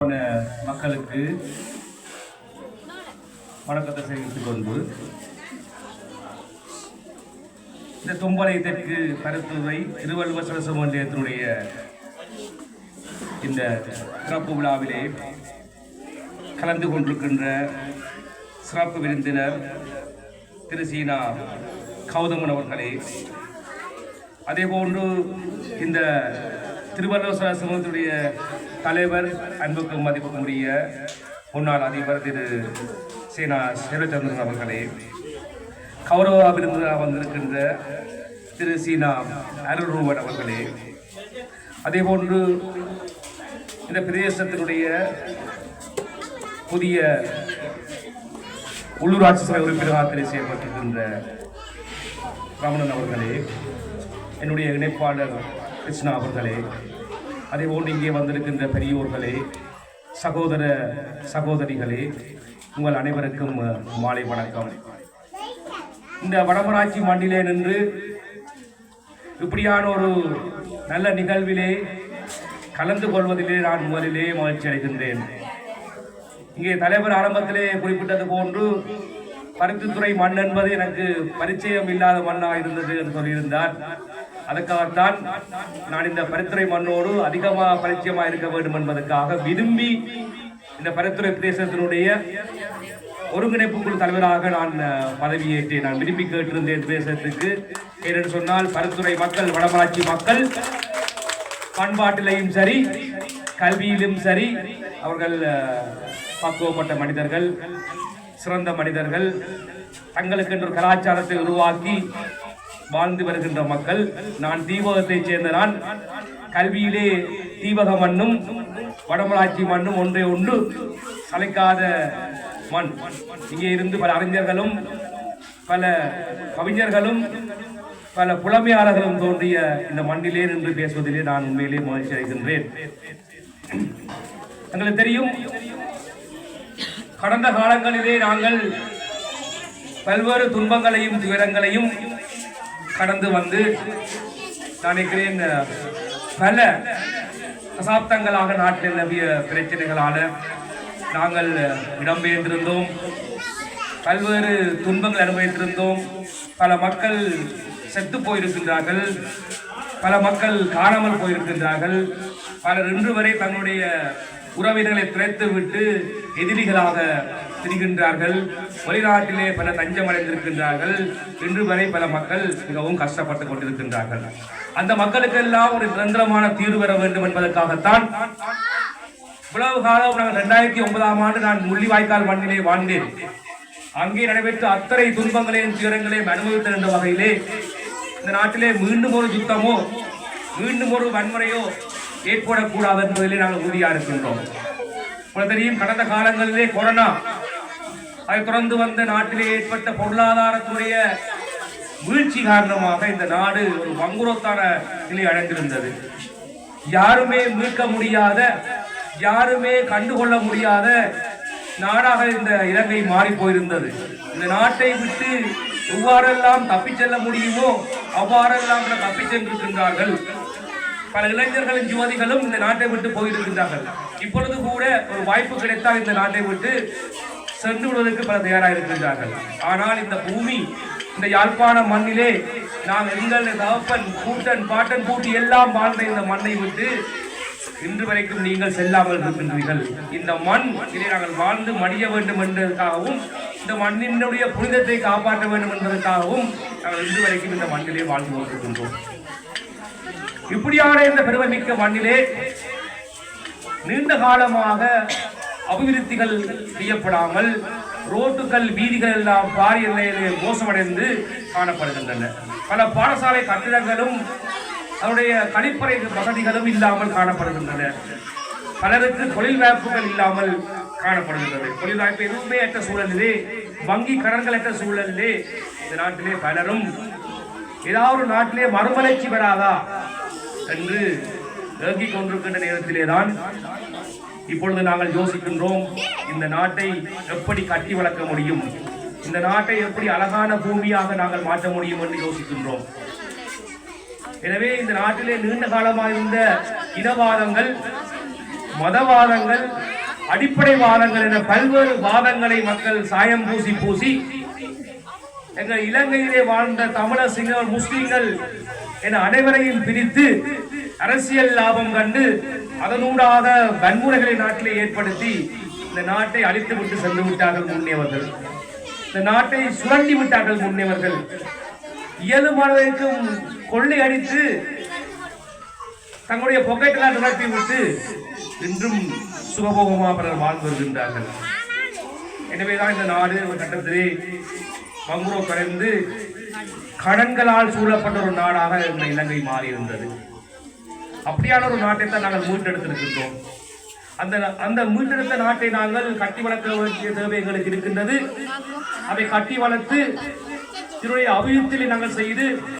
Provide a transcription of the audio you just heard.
போன மக்களுக்கு வணக்கத்தை தெரிவித்துக் கொண்டு இந்த தும்பலை தெற்கு திருவள்ளுவர் சரச மன்றத்தினுடைய இந்த சிறப்பு விழாவிலே கலந்து கொண்டிருக்கின்ற சிறப்பு விருந்தினர் திரு சீனா கௌதமன் அவர்களே. அதேபோன்று இந்த திருவள்ளுவர் சமூகத்துடைய தலைவர் அன்புக்கும் மதிப்புக்கும் உரிய முன்னாள் அதிபர் திரு சீனா சிவச்சந்திரன் அவர்களே கௌரவ விருந்தினராக வந்திருக்கின்ற திரு சீனா அருள்ரூவன் அவர்களே அதேபோன்று இந்த பிரதேசத்தினுடைய புதிய உள்ளூராட்சி சபை உறுப்பினராக தெரிவு செய்யப்பட்டிருக்கின்ற ரமணன் அவர்களே என்னுடைய இணைப்பாளர் கிருஷ்ணா அவர்களே அதேபோன்று இங்கே வந்திருக்கின்ற பெரியோர்களே சகோதர சகோதரிகளே உங்கள் அனைவருக்கும் மாலை வணக்கம். இந்த வடமராட்சி மண்டிலே நின்று இப்படியான ஒரு நல்ல நிகழ்விலே கலந்து கொள்வதிலே நான் முதலிலே மகிழ்ச்சி அடைகின்றேன். இங்கே தலைவர் ஆரம்பத்திலே குறிப்பிட்டது போன்று பருத்தித்துறை மண் என்பது எனக்கு பரிச்சயம் இல்லாத மண்ணாக இருந்தது என்று சொல்லியிருந்தார். அதுக்காகத்தான் நான் இந்த பரித்துறை மண்ணோடு அதிகமாக பரிச்சயமாக இருக்க வேண்டும் என்பதற்காக விரும்பி இந்த பரித்துறை பிரதேசத்தினுடைய ஒருங்கிணைப்பு குழு தலைவராக நான் பதவியேற்றேன் நான் விரும்பி கேட்டிருந்தேன் பிரதேசத்துக்கு. ஏனென்று சொன்னால் பரித்துறை மக்கள் வடமராட்சி மக்கள் பண்பாட்டிலையும் சரி கல்வியிலும் சரி அவர்கள் பக்குவப்பட்ட மனிதர்கள் சிறந்த மனிதர்கள் தங்களுக்கென்று ஒரு கலாச்சாரத்தை உருவாக்கி வாழ்ந்து வருகின்ற மக்கள் நான் தீபகத்தைச் சேர்ந்த நான் கல்வியிலே தீபக மண்ணும் வடமராட்சி மண்ணும் ஒன்றே ஒன்று சளைக்காத மண். இங்கே இருந்து பல அறிஞர்களும் பல கவிஞர்களும் பல புலமையாளர்களும் தோன்றிய இந்த மண்ணிலே நின்று பேசுவதிலே நான் உண்மையிலே மகிழ்ச்சி அடைகின்றேன். எங்களுக்கு தெரியும் கடந்த காலங்களிலே நாங்கள் பல்வேறு துன்பங்களையும் துயரங்களையும் கடந்து வந்து நான் நினைக்கிறேன் பல தசாப்தங்களாக நாட்டில் நிலவிய பிரச்சனைகளால நாங்கள் இடம்பெயர்ந்திருந்தோம். பல்வேறு துன்பங்கள் அனுபவித்திருந்தோம். பல மக்கள் செத்து போயிருக்கின்றார்கள். பல மக்கள் காணாமல் போயிருக்கின்றார்கள். பலர் இன்று வரை தங்களுடைய உறவினர்களை துரைத்து விட்டு எதிரிகளாக திரிகின்றார்கள். வெளிநாட்டிலே பல தஞ்சம் அடைந்திருக்கின்றார்கள் இன்று வரை பல மக்கள் மிகவும் கஷ்டப்பட்டு கொண்டிருக்கின்றார்கள். அந்த மக்களுக்கெல்லாம் ஒரு நிரந்தரமான தீர்வு பெற வேண்டும் என்பதற்காகத்தான் இவ்வளவு காலம் நான் ரெண்டாயிரத்தி ஒன்பதாம் ஆண்டு நான் முள்ளிவாய்க்கால் மண்ணிலே வாழ்ந்தேன். அங்கே நடைபெற்ற அத்தனை துன்பங்களையும் துயரங்களையும் அனுபவித்த என்ற வகையிலே இந்த நாட்டிலே மீண்டும் ஒரு யுத்தமோ மீண்டும் ஒரு வன்முறையோ ஏற்படக்கூடாது என்பதிலே நாங்கள் உறுதியாக இருக்கின்றோம். தெரியும் கடந்த காலங்களிலே கொரோனா அதை தொடர்ந்து வந்த நாட்டிலே ஏற்பட்ட பொருளாதாரத்துடைய வீழ்ச்சி காரணமாக இந்த நாடு ஒரு வங்குரோத்தான நிலை அடைந்திருந்தது. யாருமே மீட்க முடியாத யாருமே கண்டுகொள்ள முடியாத நாடாக இந்த இலங்கை மாறி போயிருந்தது. இந்த நாட்டை விட்டு எவ்வாறெல்லாம் தப்பிச் செல்ல முடியுமோ அவ்வாறெல்லாம் தப்பிச் சென்றிருக்கின்றார்கள். பல இளைஞர்களும் யுவதிகளும் இந்த நாட்டை விட்டு போயிருக்கின்றார்கள். இப்பொழுது கூட ஒரு வாய்ப்பு கிடைத்தால் இந்த நாட்டை விட்டு சென்று விடுவதற்கு பல தயாராக இருக்கின்றார்கள். ஆனால் இந்த பூமி இந்த யாழ்ப்பாண மண்ணிலே நாம் எங்கள் தகப்பன் கூட்டன் பாட்டன் கூட்டி எல்லாம் வாழ்ந்த இந்த மண்ணை விட்டு இன்று வரைக்கும் நீங்கள் செல்லாமல் இருக்கின்றீர்கள் இந்த மண் இதை நாங்கள் வாழ்ந்து மடிய வேண்டும் என்பதற்காகவும் இந்த மண்ணினுடைய புனிதத்தை காப்பாற்ற வேண்டும் என்பதற்காகவும் நாங்கள் இன்று வரைக்கும் இந்த மண்ணிலே வாழ்ந்து கொண்டிருக்கின்றோம். இப்படியான இந்த பெருமைமிக்க மண்ணிலே நீண்ட காலமாக அபிவிருத்திகள் செய்யப்படாமல் ரோட்டுகள் வீதிகள் எல்லாம் பாரிய நிலையிலே மோசமடைந்து காணப்படுகின்றன. பல பாடசாலை கட்டிடங்களும் அவருடைய கழிப்பறை வசதிகளும் இல்லாமல் காணப்படுகின்றன. பலருக்கு தொழில் வாய்ப்புகள் இல்லாமல் காணப்படுகின்றது. தொழில் வாய்ப்பு எதுவுமே அற்ற சூழலிலே வங்கி கடன்கள் அற்ற சூழலிலே இந்த நாட்டிலே பலரும் ஏதாவது ஒரு நாட்டிலே மறுமலர்ச்சி பெறாதா என்று ஏங்கிக் கொண்டிருக்கின்ற நேரத்திலே தான் இப்பொழுது நாங்கள் யோசிக்கின்றோம் இந்த நாட்டை எப்படி கட்டி வளர்க்க முடியும்? இந்த நாட்டை எப்படி அழகான பூமியாக நாங்கள் மாற்ற முடியும் என்று யோசிக்கின்றோம். எனவே இந்த நாட்டிலே நீண்ட காலமாக இருந்த இனவாதங்கள் மதவாதங்கள் அடிப்படை வாதங்கள் என பல்வேறு வாதங்களை மக்கள் சாயம் பூசி பூசி எங்கள் இலங்கையிலே வாழ்ந்த தமிழர் சிங்க முஸ்லீம்கள் என அனைவரையும் பிரித்து அரசியல் லாபம் கண்டு அதனூடாக வன்முறைகளை நாட்டிலே ஏற்படுத்தி இந்த நாட்டை அழித்து விட்டு சென்று விட்டார்கள் முன்னேவர்கள். இந்த நாட்டை சுரண்டி விட்டார்கள் முன்னேவர்கள். இயலுமானதற்கும் கொள்ளை அடித்து தங்களுடைய பொக்கெட்டெல்லாம் நிரப்பி விட்டு இன்றும் சுகபோகமாக பலர் வாழ்ந்து வருகின்றார்கள். எனவேதான் இந்த நாடு ஒரு கட்டத்திலே பங்குரோ குறைந்து கடன்களால் சூழப்பட்ட ஒரு நாடாக இந்த இலங்கை மாறியிருந்தது. அப்படியான ஒரு நாட்டை தான் நாங்கள் மீட்டெடுத்திருக்கின்றோம். அந்த அந்த மீட்டெடுத்த நாட்டை நாங்கள் கட்டி வளர்க்க வேண்டிய தேவை எங்களுக்கு இருக்கின்றது. அதை கட்டி வளர்த்து இதனுடைய அபிவிருத்தியை நாங்கள் செய்து